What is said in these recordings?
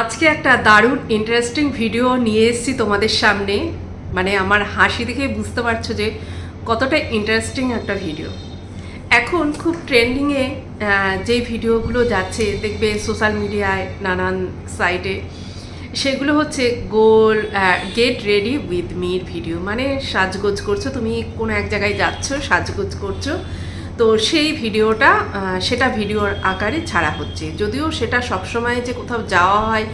আজকে একটা দারুণ ইন্টারেস্টিং ভিডিও নিয়ে এসেছি তোমাদের সামনে। মানে আমার হাসি দেখে বুঝতে পারছ যে কতটা ইন্টারেস্টিং একটা ভিডিও এখন খুব ট্রেন্ডিংয়ে যে ভিডিওগুলো যাচ্ছে, দেখবে সোশ্যাল মিডিয়ায় নানান সাইটে সেগুলো হচ্ছে gold get ready with me video মানে সাজগোজ করছ, তুমি কোনো এক জায়গায় যাচ্ছ, সাজগোজ করছ তো সেই ভিডিওটা সেটা ভিডিওর আকারে ছাড়া হচ্ছে। যদিও সেটা সবসময় যে কোথাও যাওয়া হয়,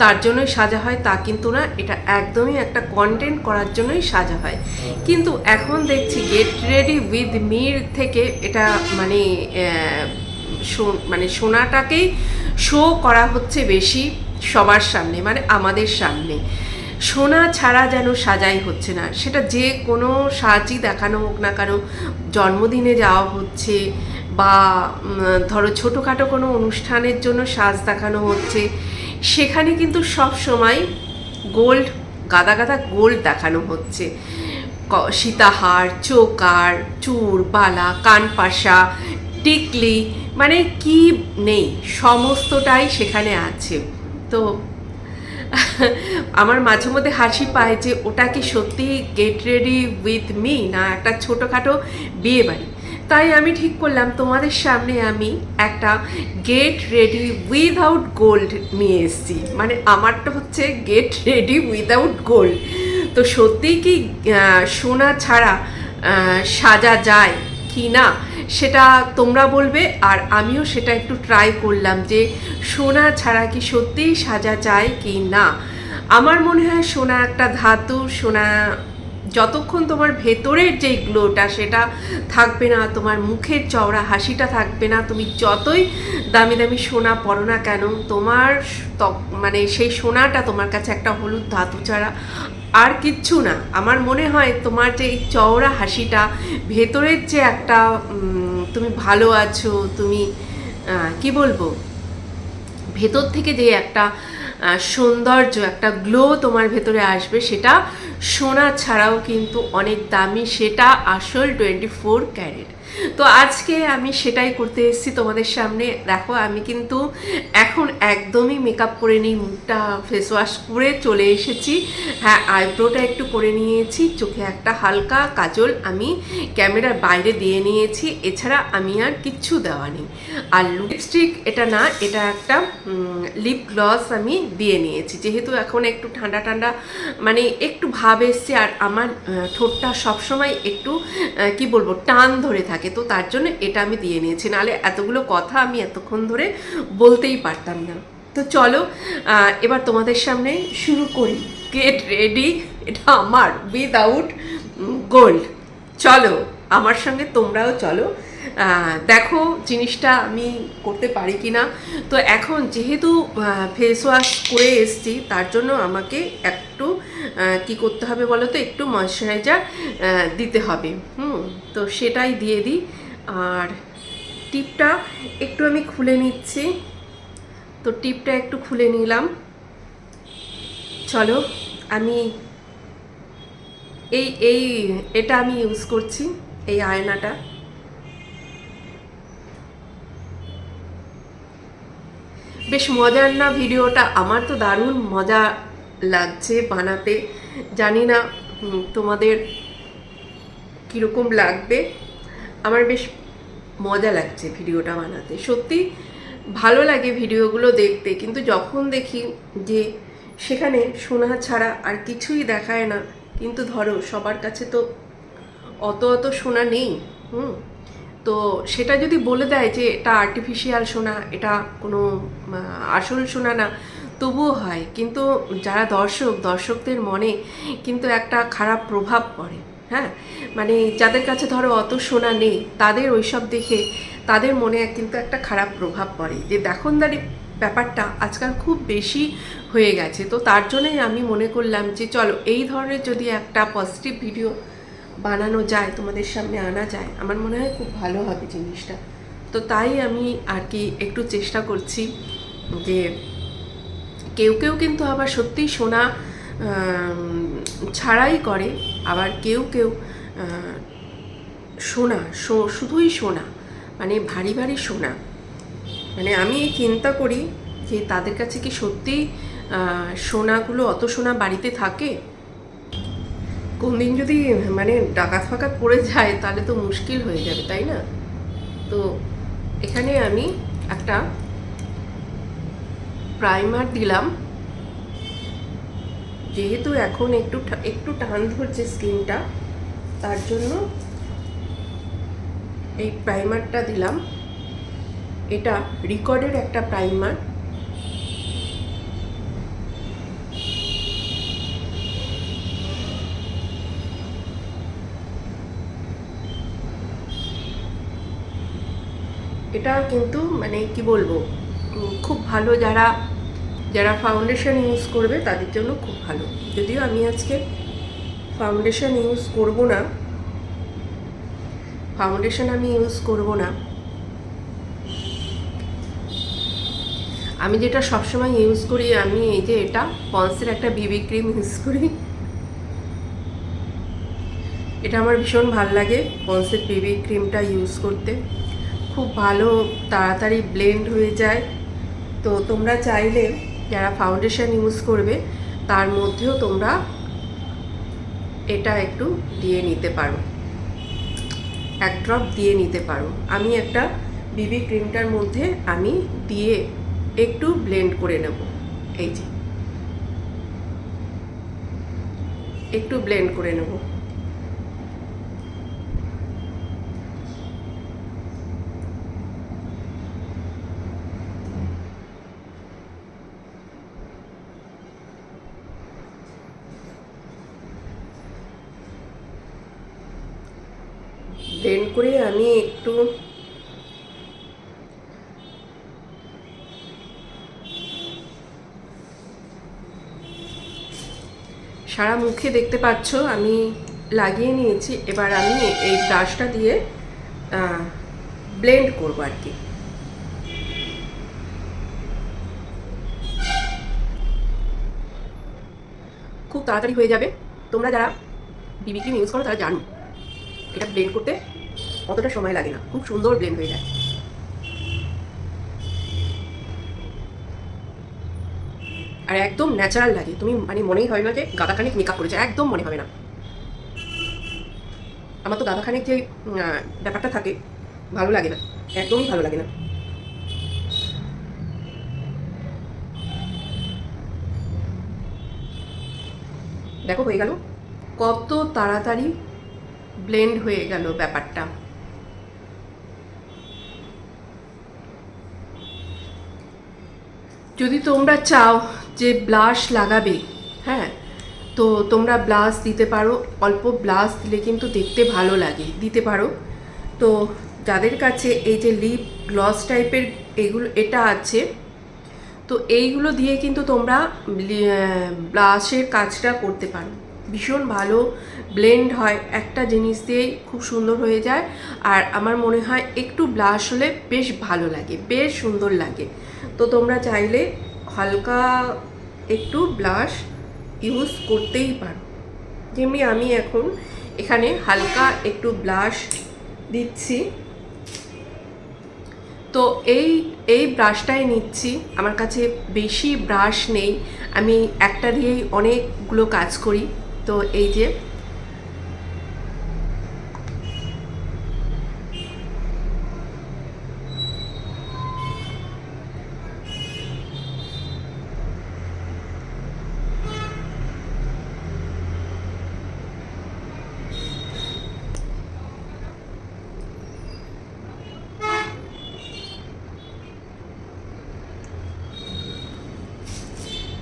তার জন্যই সাজা হয়, তা কিন্তু না। এটা একদমই একটা কন্টেন্ট করার জন্যই সাজা হয়। কিন্তু এখন দেখছি গেট রেডি উইথ মির থেকে এটা মানে মানে সোনাটাকেই শো করা হচ্ছে বেশি সবার সামনে মানে আমাদের সামনে। সোনা ছাড়া যেন সাজাই হচ্ছে না। সেটা যে কোনো সাজই দেখানো হোক না কেন, জন্মদিনে যাওয়া হচ্ছে বা ধরো ছোটোখাটো কোনো অনুষ্ঠানের জন্য সাজ দেখানো হচ্ছে, সেখানে কিন্তু সব সময় গোল্ড, গাদা গাদা গোল্ড দেখানো হচ্ছে। সীতাহার, চোকার চূড় বালা, কানপাশা, টিকলি মানে কি নেই, সমস্তটাই সেখানে আছে। তো আমার মাঝে মধ্যে হাসি পায় যে ওটা কি সত্যি গেট রেডি উইথ মি না একটা ছোটোখাটো বিয়ে বাড়ি? তাই আমি ঠিক করলাম তোমাদের সামনে আমি একটা গেট রেডি উইদাউট গোল্ড নিয়ে এসেছি। মানে আমারটা হচ্ছে গেট রেডি উইদাউট গোল্ড তো সত্যিই কি সোনা ছাড়া সাজা যায়? কি না, সেটা তোমরা বলবে। আর আমিও সেটা একটু ট্রাই করলাম যে সোনা ছাড়া কি সত্যিই সাজা যায় কি না। আমার মনে হয় সোনা একটা ধাতু, সোনা যতক্ষণ তোমার ভেতরের যে গ্লোটা সেটা থাকবে না, তোমার মুখের চওড়া হাসিটা থাকবে না, তুমি যতই দামি দামি সোনা পরো না কেন, তোমার মানে সেই সোনাটা তোমার কাছে একটা হলুদ ধাতু ছাড়া আর কিচ্ছু না। আমার মনে হয় তোমার যে এই চওড়া হাসিটা, ভেতরের যে একটা তুমি ভালো আছো, তুমি কি বলব? ভেতর থেকে যে একটা সৌন্দর্য, একটা গ্লো তোমার ভেতরে আসবে, সেটা সোনা ছাড়াও কিন্তু অনেক দামি, সেটা আসল টোয়েন্টি ফোর ক্যারেট তো আজকে আমি সেটাই করতে এসেছি তোমাদের সামনে। দেখো, আমি কিন্তু এখন একদমই মেকআপ করে নিই, মুখটা ফেস ওয়াশ করে চলে এসেছি। হ্যাঁ আইব্রোটা একটু করে নিয়েছি, চোখে একটা হালকা কাজল আমি ক্যামেরার বাইরে দিয়ে নিয়েছি। এছাড়া আমি আর কিচ্ছু দেওয়া নেই। আর লিপস্টিক এটা না, এটা একটা লিপ গ্লস আমি দিয়ে নিয়েছি। যেহেতু এখন একটু ঠান্ডা ঠান্ডা মানে একটু ভাব এসছে আর আমার ঠোঁটটা সবসময় একটু কি বলব, টান ধরে থাকে। তো তার জন্য এটা আমি দিয়ে নিয়েছি। নাহলে এতগুলো কথা আমি এতক্ষণ ধরে বলতেই পারতাম না। তো চলো এবার তোমাদের সামনে শুরু করি। গেট রেডি এটা আমার উইদাউট গোল্ড চলো, আমার সঙ্গে তোমরাও চলো। দেখো জিনিসটা আমি করতে পারি কি না তো এখন যেহেতু ফেস ওয়াশ করে এসছি, তার জন্য আমাকে একটু কি করতে হবে বলো তো? একটু ময়শ্চারাইজার দিতে হবে। হুম, তো সেটাই দিয়ে দিই। আর টিপটা একটু আমি খুলে নিচ্ছি। তো টিপটা একটু খুলে নিলাম। চলো, আমি এই এই, এটা আমি ইউজ করছি, এই আয়নাটা। বেশ মজার না ভিডিওটা? আমার তো দারুণ মজা লাগছে বানাতে। জানি না তোমাদের কীরকম লাগবে। আমার বেশ মজা লাগছে ভিডিওটা বানাতে। সত্যি ভালো লাগে ভিডিওগুলো দেখতে, কিন্তু যখন দেখি যে সেখানে সোনা ছাড়া আর কিছুই দেখায় না, কিন্তু ধরো সবার কাছে তো অত অত সোনা নেই, হুম? তো সেটা যদি বলে দেয় যে এটা আর্টিফিশিয়াল সোনা, এটা কোনো আসল সোনা না, তবুও হয়। কিন্তু যারা দর্শক, দর্শকদের মনে কিন্তু একটা খারাপ প্রভাব পড়ে হ্যাঁ? মানে যাদের কাছে ধরো অত সোনা নেই, তাদের ওইসব দেখে তাদের মনে কিন্তু একটা খারাপ প্রভাব পড়ে। যে দেখনদারি ব্যাপারটা আজকাল খুব বেশি হয়ে গেছে। তো তার জন্যই আমি মনে করলাম যে চলো, এই ধরনের যদি একটা পজিটিভ ভিডিও বানানো যায়, তোমাদের সামনে আনা যায়, আমার মনে হয় খুব ভালো হবে জিনিসটা। তো তাই আমি আর কি একটু চেষ্টা করছি যে কেউ কেউ কিন্তু আবার সত্যিই সোনা ছাড়াই করে, আবার কেউ কেউ সোনা শুধুই সোনা মানে ভারী ভারী সোনা। মানে আমি চিন্তা করি যে তাদের কাছে কি সত্যি সোনাগুলো অত সোনা বাড়িতে থাকে? কোনদিন যদি মানে ডাকাত ফাঁকা পড়ে যায়, তাহলে তো মুশকিল হয়ে যাবে, তাই না? তো এখানে আমি একটা প্রাইমার দিলাম। যেহেতু এখন একটু একটু টান ধরছে স্কিনটা, তার জন্য এই প্রাইমারটা দিলাম। এটা রিকর্ডের একটা প্রাইমার এটা কিন্তু মানে কি বলব খুব ভালো যারা যারা ফাউন্ডেশন ইউজ করবে তাদের জন্য খুব ভালো। যদিও আমি আজকে ফাউন্ডেশন ইউজ করব না ফাউন্ডেশন আমি ইউজ করব না। আমি যেটা সবসময় ইউজ করি, আমি এই যে এটা পন্সের একটা বিবি ক্রিম ইউজ করি। এটা আমার ভীষণ ভালো লাগে পন্সের বিবি ক্রিমটা ইউজ করতে। খুব ভালো তাড়াতাড়ি ব্লেন্ড হয়ে যায়। তো তোমরা চাইলে যারা ফাউন্ডেশন ইউজ করবে, তার মধ্যেও তোমরা এটা একটু দিয়ে নিতে পারো। এক ড্রপ দিয়ে নিতে পারো। আমি একটা বিবি ক্রিমটার মধ্যে আমি দিয়ে একটু ব্লেন্ড করে নেব। এই যে। একটু ব্লেন্ড করে নেব। ব্লেন্ড করে আমি একটু সারা মুখে দেখতে পাচ্ছ, আমি লাগিয়ে নিয়েছি। এবার আমি এই ব্রাশটা দিয়ে ব্লেন্ড করব আর কি। খুব তাড়াতাড়ি হয়ে যাবে। তোমরা যারা বিবি ক্রিম ইউজ করো, তারা জানো। এটা ব্লেন্ড করতে অতটা সময় লাগে না। খুব সুন্দর ব্লেন্ড হয়ে যায়। আর একদম ন্যাচারাল লাগে। তুমি মানে মনেই হয় না যে গাদাখানিক মেকআপ করেছে। একদম মনে হবে না। আমার তো গাদাখানিক যে ব্যাপারটা থাকে, ভালো লাগে না। একদমই ভালো লাগে না। দেখো হয়ে গেল। কত তাড়াতাড়ি ব্লেন্ড হয়ে গেল ব্যাপারটা। যদি তোমরা চাও যে ব্লাশ লাগাবে হ্যাঁ তো তোমরা ব্লাশ দিতে পারো, অল্প ব্লাশ দিলে কিন্তু দেখতে ভালো লাগে, দিতে পারো। তো যাদের কাছে এই যে লিপ গ্লস টাইপের এগুলো, এটা আছে, তো এইগুলো দিয়ে কিন্তু তোমরা ব্লাশের কাজটা করতে পারো। ভীষণ ভালো ব্লেন্ড হয়। একটা জিনিস দিয়েই খুব সুন্দর হয়ে যায়। আর আমার মনে হয় একটু ব্লাশ হলে বেশ ভালো লাগে, বেশ সুন্দর লাগে। তো তোমরা চাইলে হালকা একটু ব্লাশ ইউজ করতেই পারো। যেমনি আমি এখন এখানে হালকা একটু ব্লাশ দিচ্ছি। তো এই এই ব্রাশটাই নিচ্ছি। আমার কাছে বেশি ব্রাশ নেই। আমি একটা দিয়েই অনেকগুলো কাজ করি। তো এই যে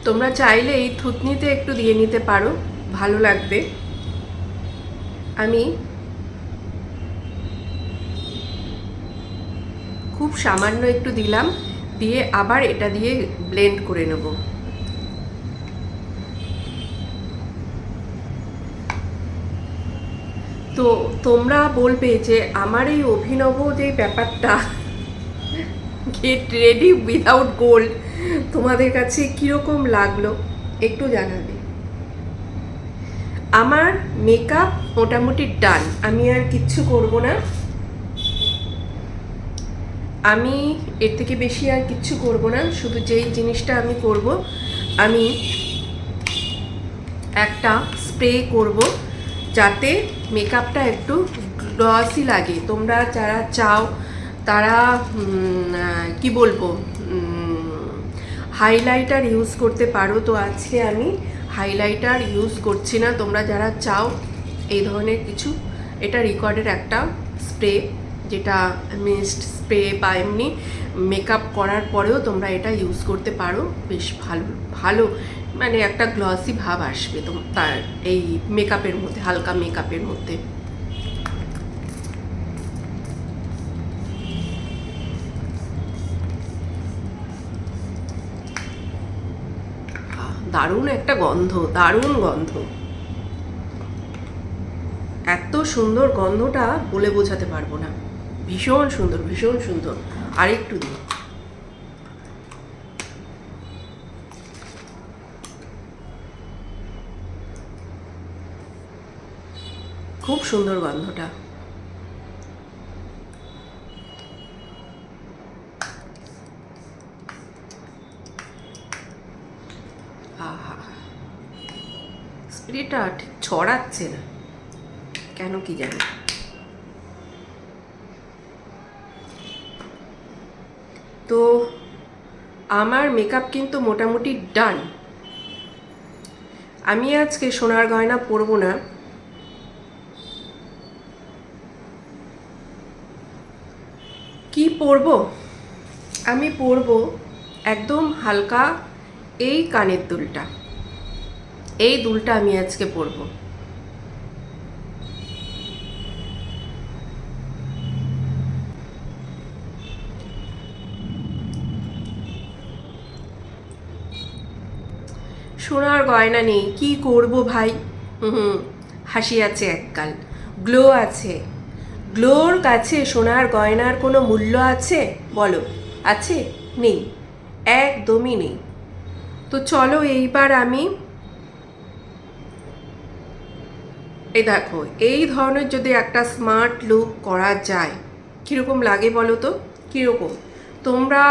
তোমরা চাইলে এই থুতনিতে একটু দিয়ে নিতে পারো। ভালো লাগবে। আমি খুব সামান্য একটু দিলাম, দিয়ে আবার এটা দিয়ে ব্লেন্ড করে নেব। তো তোমরা বলবে যে আমার এই অভিনব যে ব্যাপারটা গেট রেডি উইদাউট গোল্ড তোমাদের কাছে কীরকম লাগল একটু জানাবে। আমার মেকআপ মোটামুটি ডান আমি আর কিচ্ছু করব না। আমি এর থেকে বেশি আর কিচ্ছু করব না। শুধু যেই জিনিসটা আমি করব, আমি একটা স্প্রে করব যাতে মেকআপটা একটু গ্লসি লাগে। তোমরা যারা চাও, তারা কি বলব? হাইলাইটার ইউজ করতে পারো। তো আজকে আমি হাইলাইটার ইউজ করছি না। তোমরা যারা চাও এই ধরনের কিছু, এটা রেকর্ডের একটা স্প্রে যেটা মিস্ট স্প্রে বা এমনি মেকআপ করার পরেও তোমরা এটা ইউজ করতে পারো। বেশ ভালো ভালো মানে একটা গ্লসি ভাব আসবে তোমার তার এই মেকআপের মধ্যে, হালকা মেকআপের মধ্যে। দারুণ একটা গন্ধ, দারুণ গন্ধ। এত সুন্দর গন্ধটা বলে বোঝাতে পারব না। ভীষণ সুন্দর ভীষণ সুন্দর। আরেকটু দিই খুব সুন্দর গন্ধটা। ছড়াচ্ছে না। কেন কি জানি। তো আমার মেকআপ কিন্তু মোটামুটি ডান আমি আজকে সোনার গয়না পরবো না। কি পরবো? আমি পরবো একদম হালকা এই কানের দুলটা। এই দুলটা আমি আজকে পরবো। সোনার গয়না নেই, কি করব ভাই? হুম হাসি আছে এককাল। গ্লো আছে। গ্লোর কাছে সোনার গয়নার কোনো মূল্য আছে? বলো, আছে? নেই। একদমই নেই। তো চলো এইবার আমি এই দেখো, এই ধরনের যদি একটা স্মার্ট লুক করা যায়, কীরকম লাগে বলো তো? কীরকম? তোমরা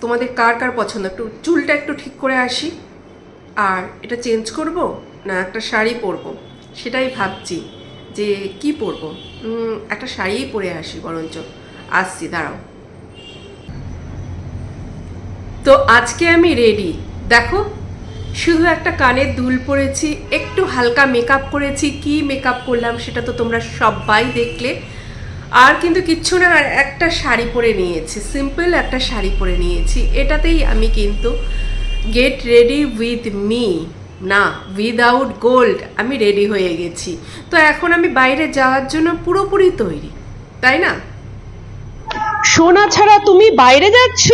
তোমাদের কার কার পছন্দ? একটু চুলটা একটু ঠিক করে আসি। আর এটা চেঞ্জ করব না একটা শাড়ি পরবো? সেটাই ভাবছি যে কি পরবো? একটা শাড়িই পরে আসি বরঞ্চ। আসছি, দাঁড়াও। তো আজকে আমি রেডি দেখো, শুধু একটা কানের দুল পরেছি, একটু হালকা মেকআপ করেছি। কি মেকআপ করলাম সেটা তো তোমরা সবাই দেখলে। আর কিন্তু কিচ্ছু না আর একটা শাড়ি পরে নিয়েছি সিম্পল একটা শাড়ি পরে নিয়েছি। এটাতেই আমি কিন্তু গেট রেডি উইথ মি না উইদাউট গোল্ড আমি রেডি হয়ে গেছি। তো এখন আমি বাইরে যাওয়ার জন্য পুরোপুরি তৈরি তাই না? সোনা ছাড়া তুমি বাইরে যাচ্ছ?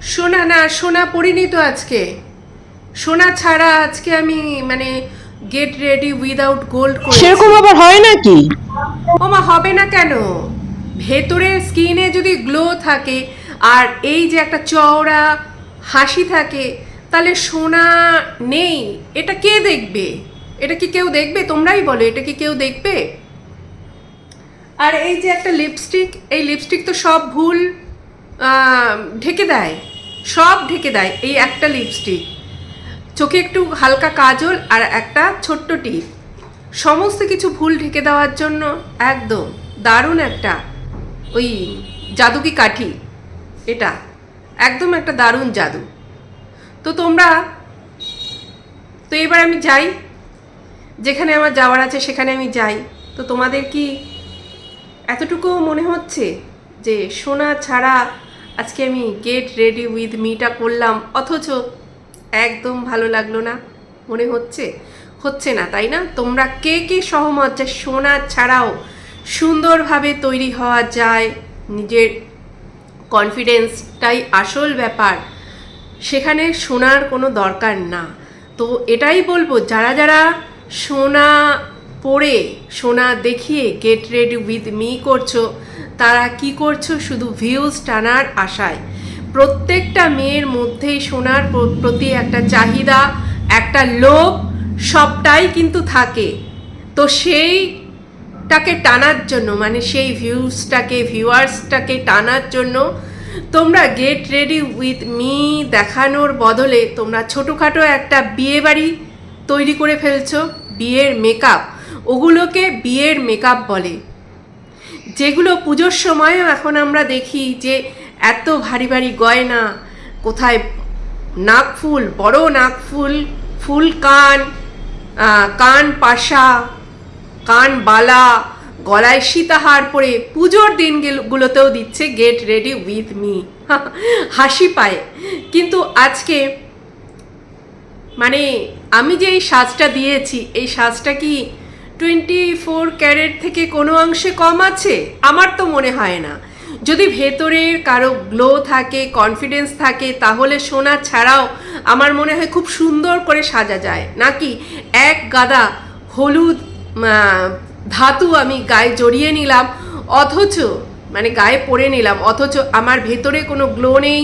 সোনা না সোনা পরিনি তো আজকে। সোনা ছাড়া আজকে আমি মানে গেট রেডি উইদাউট গোল্ড সেরকম আবার হয় নাকি? ওমা হবে না কেন? ভেতরের স্কিনে যদি গ্লো থাকে আর এই যে একটা চওড়া হাসি থাকে তাহলে সোনা নেই। এটা কে দেখবে? এটা কি কেউ দেখবে? তোমরাই বলো এটা কি কেউ দেখবে? আর এই যে একটা লিপস্টিক এই লিপস্টিক তো সব ভুল আহ, ঢেকে দেয়। সব ঢেকে দেয় এই একটা লিপস্টিক চোখে একটু হালকা কাজল আর একটা ছোট্ট টিপ। সমস্ত কিছু ভুল ঢেকে দেওয়ার জন্য একদম দারুণ একটা ওই জাদু কি কাঠি। এটা একদম একটা দারুণ জাদু। তো তোমরা, তো এবার আমি যাই। যেখানে আমার যাওয়ার আছে সেখানে আমি যাই। তো তোমাদের কি এতটুকু মনে হচ্ছে যে সোনা ছাড়া আজকে আমি গেট রেডি উইথ মিটা করলাম? অথচ একদম ভালো লাগল না। মনে হচ্ছে? হচ্ছে না, তাই না? তোমরা কে কে সহমত যে সোনা ছাড়াও সুন্দরভাবে তৈরি হওয়া যায়, নিজের কনফিডেন্সটাই আসল ব্যাপার, সেখানে সোনার কোনো দরকার না। তো এটাই বলব, যারা যারা সোনা পরে সোনা দেখিয়ে গেট রেডি উইথ মি করছ, তারা কি করছ? শুধু ভিউজ টানার আশায়। প্রত্যেকটা মেয়ের মধ্যেই সোনার প্রতি একটা চাহিদা, একটা লোভ, সবটাই কিন্তু থাকে। তো সেই টাকে টানার জন্য মানে সেই ভিউজটাকে ভিউয়ার্সটাকে টানার জন্য তোমরা গেট রেডি উইথ মি দেখানোর বদলে তোমরা ছোটোখাটো একটা বিয়ে বাড়ি তৈরি করে ফেলছো, বিয়ের মেকআপ ওগুলোকে বিয়ের মেকআপ বলে। যেগুলো পুজোর সময়ও এখন আমরা দেখি যে এত ভারী ভারী গয়না, কোথায় নাকফুল বড় নাকফুল ফুল কান কান পাশা, কান বালা, গলায় সীতাহার পরে পুজোর দিনগুলোতেও দিচ্ছে গেট রেডি উইথ মি হাসি পায়। কিন্তু আজকে মানে আমি যে এই সাজটা দিয়েছি, এই সাজটা কি টোয়েন্টি ফোর ক্যারেট থেকে কোনো অংশে কম আছে? আমার তো মনে হয় না। যদি ভেতরের কারও গ্লো থাকে কনফিডেন্স থাকে, তাহলে সোনা ছাড়াও আমার মনে হয় খুব সুন্দর করে সাজা যায়। নাকি এক গাদা হলুদ ধাতু আমি গায়ে জড়িয়ে নিলাম, অথচ মানে গায়ে পরে নিলাম, অথচ আমার ভেতরে কোনো গ্লো নেই,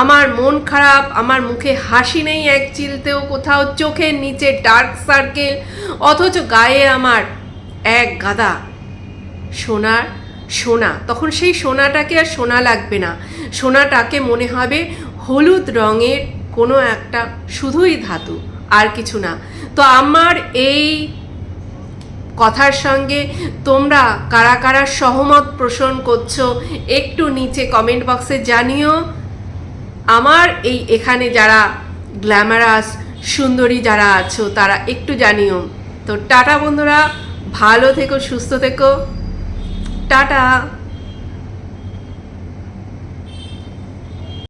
আমার মন খারাপ, আমার মুখে হাসি নেই এক চিলতেও কোথাও, চোখের নিচে ডার্ক সার্কেল অথচ গায়ে আমার এক গাদা সোনার সোনা। তখন সেই সোনাটাকে আর সোনা লাগবে না। সোনাটাকে মনে হবে হলুদ রঙের কোনো একটা, শুধুই ধাতু, আর কিছু না। তো আমার এই কথার সঙ্গে তোমরা কারা কারা সহমত পোষণ করছ, একটু নিচে কমেন্ট বক্সে জানিও। আমার এই এখানে যারা গ্ল্যামারাস সুন্দরী যারা আছো, তারা একটু জানিও। তো টাটা বন্ধুরা, ভালো থেকো, সুস্থ থেকো। টাটা।